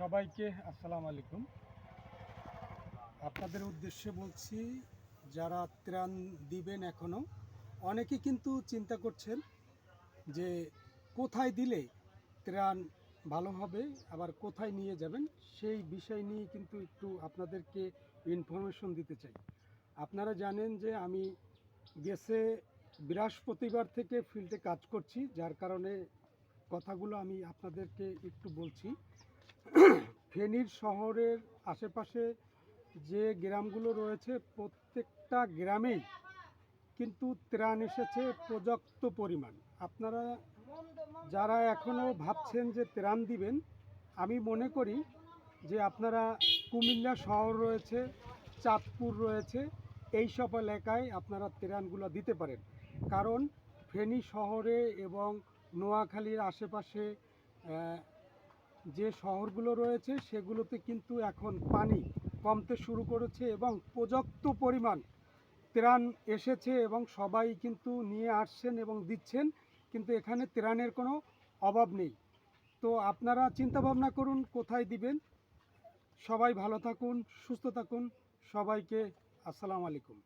সবাইকে আসসালামু আলাইকুম। আপনাদের উদ্দেশ্যে বলছি, যারা ত্রাণ দিবেন এখনও অনেকে কিন্তু চিন্তা করছেন যে কোথায় দিলে ত্রাণ ভালো হবে, আবার কোথায় নিয়ে যাবেন, সেই বিষয় নিয়ে কিন্তু একটু আপনাদেরকে ইনফরমেশন দিতে চাই। আপনারা জানেন যে আমি গেছে বৃহস্পতিবার থেকে ফিল্ডে কাজ করছি, যার কারণে কথাগুলো আমি আপনাদেরকে একটু বলছি। ফেনীর শহরের আশেপাশে যে গ্রামগুলো রয়েছে, প্রত্যেকটা গ্রামেই কিন্তু ত্রাণ এসেছে পর্যাপ্ত পরিমাণ। আপনারা যারা এখনও ভাবছেন যে ত্রাণ দিবেন, আমি মনে করি যে আপনারা কুমিল্লা শহর রয়েছে, চাঁদপুর রয়েছে, এই সব এলাকায় আপনারা ত্রাণগুলো দিতে পারেন। কারণ ফেনী শহরে এবং নোয়াখালীর আশেপাশে যে শহরগুলো রয়েছে সেগুলোতে কিন্তু এখন পানি কমতে শুরু করেছে এবং পর্যাপ্ত পরিমাণ ত্রাণ এসেছে এবং সবাই কিন্তু নিয়ে আসছেন এবং দিচ্ছেন, কিন্তু এখানে ত্রাণের কোনো অভাব নেই। তো আপনারা চিন্তা ভাবনা করুন, কোথায় দিবেন? সবাই ভালো থাকুন, সুস্থ থাকুন। সবাইকে আসসালামু আলাইকুম।